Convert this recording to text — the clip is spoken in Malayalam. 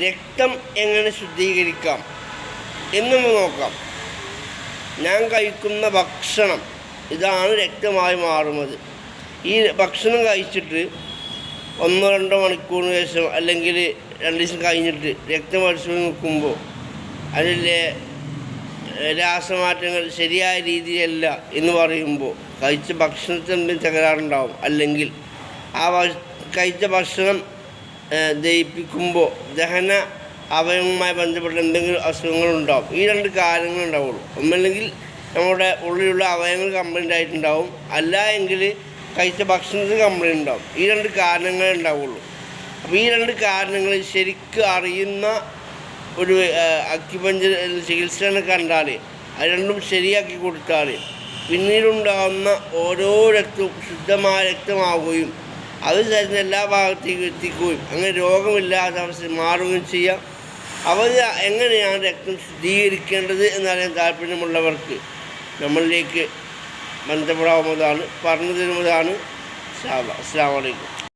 രക്തം എങ്ങനെ ശുദ്ധീകരിക്കാം എന്നൊന്ന് നോക്കാം. ഞാൻ കഴിക്കുന്ന ഭക്ഷണം ഇതാണ് രക്തമായി മാറുന്നത്. ഈ ഭക്ഷണം കഴിച്ചിട്ട് ഒന്നോ രണ്ടോ മണിക്കൂറിന് ശേഷം അല്ലെങ്കിൽ രണ്ട് ദിവസം കഴിഞ്ഞിട്ട് രക്തം അടിച്ചു നോക്കുമ്പോൾ അതിലെ രാസമാറ്റങ്ങൾ ശരിയായ രീതിയല്ല എന്ന് പറയുമ്പോൾ കഴിച്ച ഭക്ഷണത്തിൽ എന്തെങ്കിലും തകരാറുണ്ടാവും. അല്ലെങ്കിൽ ആ കഴിച്ച ഭക്ഷണം ദഹിപ്പിക്കുമ്പോൾ ദഹന അവയവുമായി ബന്ധപ്പെട്ട എന്തെങ്കിലും അസുഖങ്ങളുണ്ടാവും. ഈ രണ്ട് കാര്യങ്ങളുണ്ടാവുള്ളൂ ഒന്നല്ലെങ്കിൽ നമ്മുടെ ഉള്ളിലുള്ള അവയവങ്ങൾ കംപ്ലൈന്റ് ആയിട്ടുണ്ടാവും. അല്ല എങ്കിൽ കഴിച്ച ഭക്ഷണത്തിന് കംപ്ലൈന്റ് ഉണ്ടാവും. ഈ രണ്ട് കാരണങ്ങളേ ഉണ്ടാവുള്ളൂ. അപ്പോൾ ഈ രണ്ട് കാരണങ്ങൾ ശരിക്കും അറിയുന്ന ഒരു അക്യുപഞ്ചർ ചികിത്സയാണ് കണ്ടാൽ അത് രണ്ടും ശരിയാക്കി കൊടുത്താൽ പിന്നീടുണ്ടാകുന്ന ഓരോ രക്തവും ശുദ്ധമായ രക്തമാവുകയും അത് ശരീരത്തിന്റെ എല്ലാ ഭാഗത്തേക്കും എത്തിക്കുകയും അങ്ങനെ രോഗമില്ലാത്ത അവസ്ഥ മാറുകയും ചെയ്യാം. അവർ എങ്ങനെയാണ് രക്തം ശുദ്ധീകരിക്കേണ്ടത് എന്നറിയാൻ താല്പര്യമുള്ളവർക്ക് നമ്മളിലേക്ക് ബന്ധപ്പെടാവുന്നതാണ്. പറഞ്ഞു തരുന്നതാണ് അസ്സാം വലൈക്കും